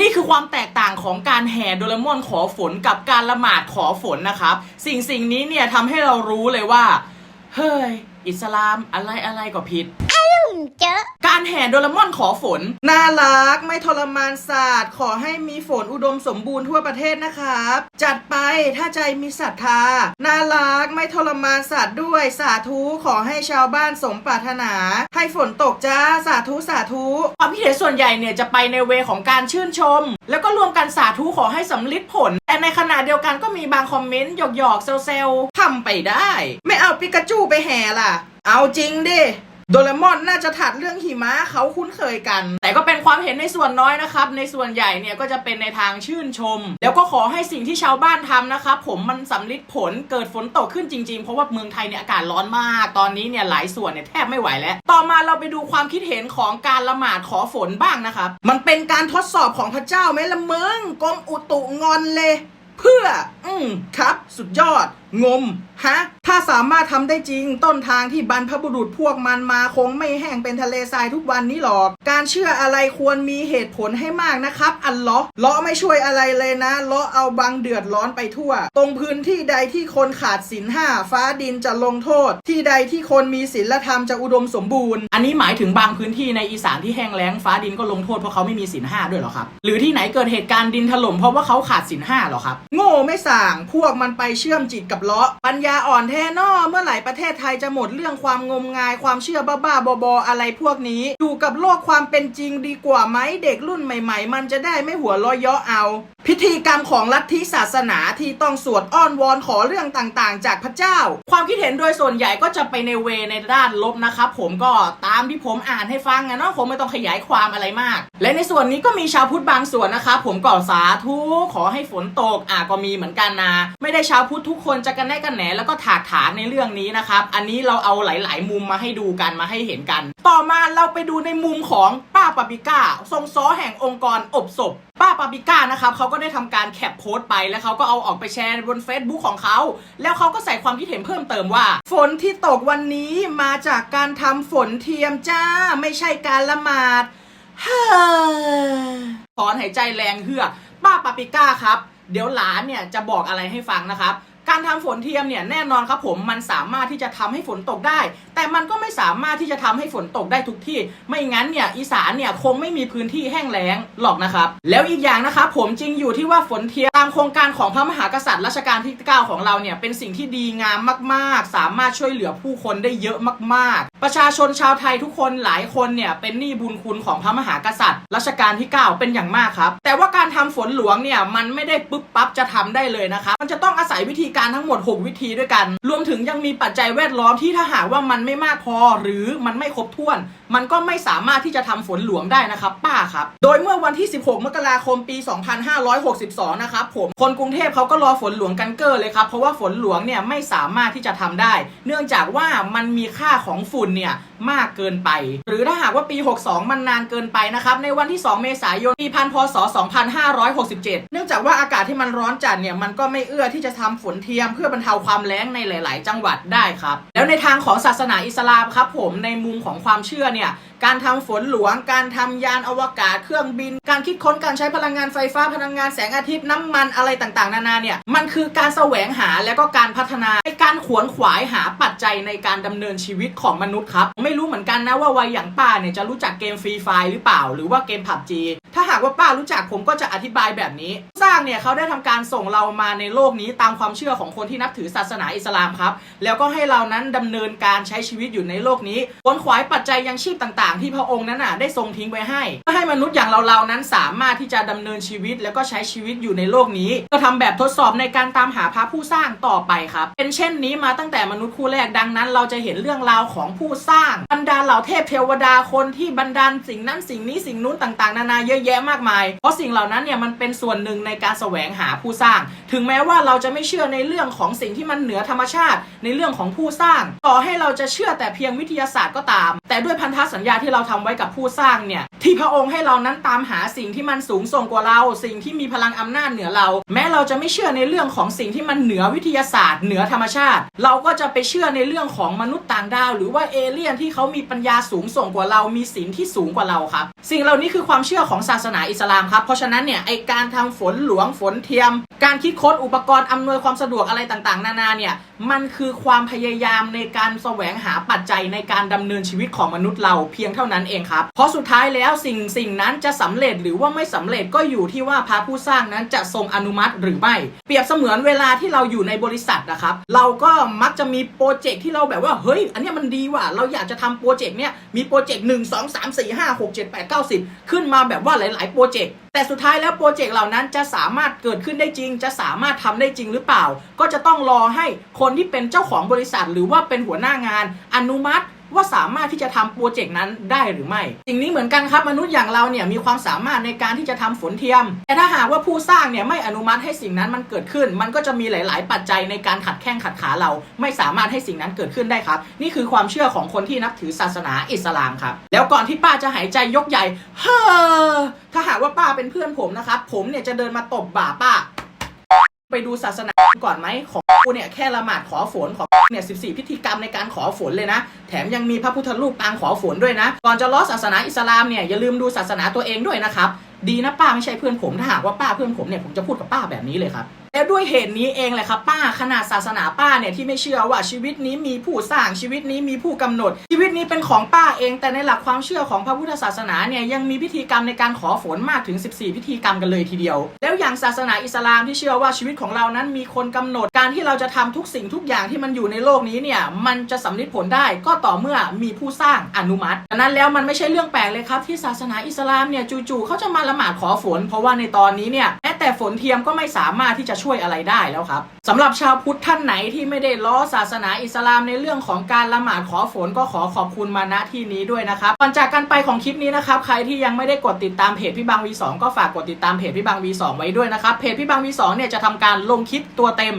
นี่คือความแตกต่างของการแห่โดเรมอนขอฝนกับการละหมาดขอฝนนะครับ สิ่งสิ่งนี้เนี่ยทำให้เรารู้เลยว่า เฮ้ย อิสลามอะไรอะไรก็ผิด เจอการแห่โดเรมอนขอฝน น่ารักไม่ทรมานศาสตร์ ขอให้มีฝนอุดมสมบูรณ์ทั่วประเทศนะครับ จัดไปถ้าใจมีศรัทธา น่ารักไม่ทรมานศาสตร์ด้วยสาธุขอให้ชาวบ้านสมปรารถนา ให้ฝนตกจ้าสาธุสาธุความคิดเห็นส่วนใหญ่เนี่ยจะไปในเวของการชื่นชม แล้วก็รวมกันสาธุขอให้สำลิดผล แต่ในขณะเดียวกันก็มีบางคอมเมนต์หยอกๆเซลล์ๆทำไปได้ ไม่เอาปิกาจูไปแห่ล่ะ เอาจริงดิ โดเรมอนน่าจะถัดเรื่องหิมะเขาคุ้นเคยกัน แต่ก็เป็นความเห็นในส่วนน้อยนะครับ ในส่วนใหญ่เนี่ยก็จะเป็นในทางชื่นชม แล้วก็ขอให้สิ่งที่ชาวบ้านทำนะครับผมมันสำลิดผลเกิดฝนตกขึ้นจริงๆ เพราะว่าเมืองไทยเนี่ยอากาศร้อนมาก ตอนนี้เนี่ยหลายส่วนเนี่ยแทบไม่ไหวแล้ว ต่อมาเราไปดูความคิดเห็นของการละหมาดขอฝนบ้างนะครับมันเป็นการทดสอบของพระเจ้าไหมละเมึงกรมอุตุงอนเลย เพื่อ อืมครับ สุดยอดงมฮะถ้าสามารถทำได้จริง ต้นทางที่บรรพบุรุษพวกมันมาคงไม่แห้งเป็นทะเลทรายทุกวันนี้หรอก การเชื่ออะไรควรมีเหตุผลให้มากนะครับ อันเลาะเลาะไม่ช่วยอะไรเลยนะเลาะเอาบังเดือดร้อนไปทั่ว ตรงพื้นที่ใดที่คนขาดศีลห้าฟ้าดินจะลงโทษ ที่ใดที่คนมีศีลธรรมจะอุดมสมบูรณ์ อันนี้หมายถึงบางพื้นที่ในอีสานที่แห้งแล้งฟ้าดินก็ลงโทษเพราะเขาไม่มีศีลห้าด้วยหรอครับ หรือที่ไหนเกิดเหตุการณ์ดินถล่มเพราะว่าเขาขาดศีลห้าหรอครับ โง่ไม่ส่างพวกมันไปเชื่อมจิตกับเลาะปัญญาอ่อนแท้นอเมื่อไหร่ประเทศไทยจะหมดเรื่องความงมงายความเชื่อบ้าๆบอๆอะไรพวกนี้ อยู่กับโลกความเป็นจริงดีกว่าไหมเด็กรุ่นใหม่ ๆ มันจะได้ไม่หัวเรอยยาะเอา พิธีกรรมของลัทธิศาสนาที่ต้องสวดอ้อนวอนขอเรื่องต่างๆ จากพระเจ้า ความคิดเห็นโดยส่วนใหญ่ก็จะไปในเวในด้านลบนะครับผมก็ตามที่ผมอ่านให้ฟังนะเนาะผมไม่ต้องขยายความอะไรมาก และในส่วนนี้ก็มีชาวพุทธบางส่วนนะครับผมก็สาธุขอให้ฝนตกอะก็มีเหมือนกันนะ ไม่ได้ชาวพุทธทุกคนจะกันแน่กันแหนแล้วก็ถากถางในเรื่องนี้นะครับ อันนี้เราเอาหลาย ๆ มุมมาให้ดูกันมาให้เห็นกัน ต่อมาเราไปดูในมุมของป้าปาปิก้าทรงซ้อแห่งองค์กรอบศพป้าปาปิก้านะครับเขาก็ได้ทำการแคปโพสต์ไปแล้วเขาก็เอาออกไปแชร์บน Facebook ของเขา แล้วเขาก็ใส่ความคิดเห็นเพิ่มเติมว่า ฝนที่ตกวันนี้มาจากการทำฝนเทียมจ้า ไม่ใช่การละหมาดเฮ้อถอนหายใจแรงเฮือกป้าปาปิก้าครับ เดี๋ยวหลานเนี่ยจะบอกอะไรให้ฟังนะครับ การทำฝนเทียมเนี่ยแน่นอนครับผมมันสามารถที่จะทำให้ฝนตกได้ แต่มันก็ไม่สามารถที่จะทำให้ฝนตกได้ทุกที่ ไม่งั้นเนี่ยอีสานเนี่ยคงไม่มีพื้นที่แห้งแล้งหรอกนะครับแล้วอีกอย่างนะครับผมจริงอยู่ที่ว่าฝนเทียมตามโครงการของพระมหากษัตริย์รัชกาลที่ 9 ของเราเนี่ยเป็นสิ่งที่ดีงามมาก ๆ สามารถช่วยเหลือผู้คนได้เยอะมากๆ ประชาชนชาวไทยทุกคนหลายคนเนี่ยเป็นหนี้บุญคุณของพระมหากษัตริย์รัชกาลที่ 9 เป็นอย่างมากครับ แต่ว่าการทำฝนหลวงเนี่ยมันไม่ได้ปุ๊บปั๊บจะทำได้เลยนะครับ มันจะต้องอาศัยวิธีการทั้งหมด 6 วิธีด้วยกัน รวมถึงยังมีปัจจัยแวดล้อมที่ถ้าหากว่ามันไม่มากพอ หรือมันไม่ครบถ้วน มันก็ไม่สามารถที่จะทำฝนหลวงได้นะครับ ป้าครับ โดยเมื่อวันที่ 16 มกราคมปี 2562 นะครับผมคนกรุงเทพเขาก็รอฝนหลวงกันเกอร์เลยครับเพราะว่าฝนหลวงเนี่ยไม่สามารถที่จะทำได้ เนื่องจากว่ามันมีค่าของฝุ่นเนี่ย มากเกินไป หรือถ้าหากว่าปี 62 มันนานเกินไปนะครับ ในวันที่ 2 เมษายนปีพันพศ 2567 เนื่องจากว่าอากาศที่มันร้อนจัดเนี่ย มันก็ไม่เอื้อที่จะทำฝนเทียมเพื่อบรรเทาความแล้งในหลาย ๆ จังหวัดได้ครับ แล้วในทางของศาสนาอิสลามครับผมในมุมของความเชื่อเนี่ยการทำฝนหลวง การทำยานอวกาศ เครื่องบิน การคิดค้น การใช้พลังงานไฟฟ้า พลังงานแสงอาทิตย์ น้ำมัน อะไรต่างๆ นานาเนี่ย มันคือการแสวงหาและก็การพัฒนา ในการขวนขวายหาปัจจัยในการดำเนินชีวิตของมนุษย์ครับไม่รู้เหมือนกันนะว่าวัยอย่างป้าเนี่ยจะรู้จักเกมฟรีไฟหรือเปล่า หรือว่าเกมผับจีากว่าป้ารู้จักผมก็จะอธิบายแบบนี้ สร้างเนี่ยเขาได้ทำการส่งเรามาในโลกนี้ตามความเชื่อของคนที่นับถือศาสนาอิสลามครับ แล้วก็ให้เรานั้นดำเนินการใช้ชีวิตอยู่ในโลกนี้ขวนขวายปัจจัยยังชีพต่าง ๆ ที่พระองค์นั้นน่ะได้ทรงทิ้งไว้ให้เพื่อให้มนุษย์อย่างเราๆนั้นสามารถที่จะดำเนินชีวิตแล้วก็ใช้ชีวิตอยู่ในโลกนี้ก็ทำแบบทดสอบในการตามหาพระผู้สร้างต่อไปครับ เป็นเช่นนี้มาตั้งแต่มนุษย์คู่แรกดังนั้น เราจะเห็นเรื่องราวของผู้สร้างบรรดาเหล่าเทพเทวดาคนที่บรรดาสิ่งนั้นสิ่งนี้สิ่งนู้นต่าง ๆ นานาเยอะแยะมากมาย เพราะสิ่งเหล่านั้นเนี่ยมันเป็นส่วนหนึ่งในการแสวงหาผู้สร้าง ถึงแม้ว่าเราจะไม่เชื่อในเรื่องของสิ่งที่มันเหนือธรรมชาติ ในเรื่องของผู้สร้าง ต่อให้เราจะเชื่อแต่เพียงวิทยาศาสตร์ก็ตาม แต่ด้วยพันธสัญญาที่เราทำไว้กับผู้สร้างเนี่ยที่พระองค์ให้เรานั้นตามหาสิ่งที่มันสูงส่งกว่าเรา สิ่งที่มีพลังอำนาจเหนือเรา แม้เราจะไม่เชื่อในเรื่องของสิ่งที่มันเหนือวิทยาศาสตร์ เหนือธรรมชาติ เราก็จะไปเชื่อในเรื่องของมนุษย์ต่างดาว หรือว่าเอเลี่ยนที่เขามีปัญญาสูงส่งกว่าเรา มีศีลที่สูงกว่าเราครับ สิ่งเหล่านี้คือความเชื่อของศาสนาอิสลามครับ เพราะฉะนั้นเนี่ยไอการทำฝนหลวงฝนเทียม การคิดค้นอุปกรณ์อำนวยความสะดวกอะไรต่างๆ นานาเนี่ยมันคือความพยายามในการแสวงหาปัจจัยในการดำเนินชีวิตของมนุษย์เราเพียงเท่านั้นเองครับ เพราะสุดท้ายแล้วสิ่งสิ่งนั้นจะสำเร็จหรือว่าไม่สำเร็จก็อยู่ที่ว่าพระผู้สร้างนั้นจะทรงอนุมัติหรือไม่ เปรียบเสมือนเวลาที่เราอยู่ในบริษัทนะครับ เราก็มักจะมีโปรเจกต์ที่เราแบบว่าเฮ้ย อันนี้มันดีว่ะเราอยากจะทำโปรเจกต์เนี้ยมีโปรเจกต์หนึ่งสองสามสี่ห้าหกเจ็ดแปดเก้าสิบขึ้นมาแบบว่าหลายๆโปรเจกต์แต่สุดท้ายแล้วโปรเจกต์เหล่านั้นจะสามารถเกิดขึ้นได้จริง จะสามารถทำได้จริงหรือเปล่า ก็จะต้องรอให้คนที่เป็นเจ้าของบริษัท หรือว่าเป็นหัวหน้างานอนุมัติ ว่าสามารถที่จะทำโปรเจกต์นั้นได้หรือไม่สิ่งนี้เหมือนกันครับมนุษย์อย่างเราเนี่ยมีความสามารถในการที่จะทำฝนเทียม แต่ถ้าหากว่าผู้สร้างเนี่ยไม่อนุมัติให้สิ่งนั้นมันเกิดขึ้น มันก็จะมีหลาย ๆ ปัจจัยในการขัดแข้งขัดขาเรา ไม่สามารถให้สิ่งนั้นเกิดขึ้นได้ครับ นี่คือความเชื่อของคนที่นับถือศาสนาอิสลามครับ แล้วก่อนที่ป้าจะหายใจยกใหญ่เฮ้อถ้าหากว่าป้าเป็นเพื่อนผมนะครับผมเนี่ยจะเดินมาตบบ่าป้า ไปดูศาสนาก่อนไหมของกูเนี่ยแค่ละหมาดขอฝนของเนี่ยสิบสี่พิธีกรรมในการขอฝนเลยนะ แถมยังมีพระพุทธรูปปางขอฝนด้วยนะ ก่อนจะล้อศาสนาอิสลามเนี่ยอย่าลืมดูศาสนาตัวเองด้วยนะครับ ดีนะป้าไม่ใช่เพื่อนผมถ้าหากว่าป้าเพื่อนผมเนี่ยผมจะพูดกับป้าแบบนี้เลยครับแล้วด้วยเหตุนี้เองแหละครับป้าขนาดศาสนาป้าเนี่ยที่ไม่เชื่อว่าชีวิตนี้มีผู้สร้างชีวิตนี้มีผู้กำหนด ชีวิตนี้เป็นของป้าเอง แต่ในหลักความเชื่อของพระพุทธศาสนาเนี่ยยังมีพิธีกรรมในการขอฝนมากถึง 14 พิธีกรรมกันเลยทีเดียว แล้วอย่างศาสนาอิสลามที่เชื่อว่าชีวิตของเรานั้นมีคนกำหนดการที่เราจะทำทุกสิ่งทุกอย่างที่มันอยู่ในโลกนี้เนี่ยมันจะสำเร็จผลได้ก็ต่อเมื่อมีผู้สร้างอนุมัติดังนั้นแล้วมันไม่ใช่เรื่องแปลกเลยครับที่ศาสนาอิสลามเนี่ยจู่ๆเขาจะมาละหมาดขอฝน เพราะว่าในตอนนี้เนี่ยแม้แต่ฝนเทียมก็ไม่สามารถที่จะช่วยอะไรได้แล้วครับสำหรับชาวพุทธท่านไหนที่ไม่ได้ล้อศาสนาอิสลามในเรื่องของการละหมาดขอฝนก็ขอขอบคุณมาณที่นี้ด้วยนะครับก่อนจากกันไปของคลิปนี้นะครับใครที่ยังไม่ได้กดติดตามเพจพี่บางวี2ก็ฝากกดติดตามเพจพี่บางวี2ไว้ด้วยนะครับเพจพี่บางวี2เนี่ยจะทำการลงคลิปตัวเต็ม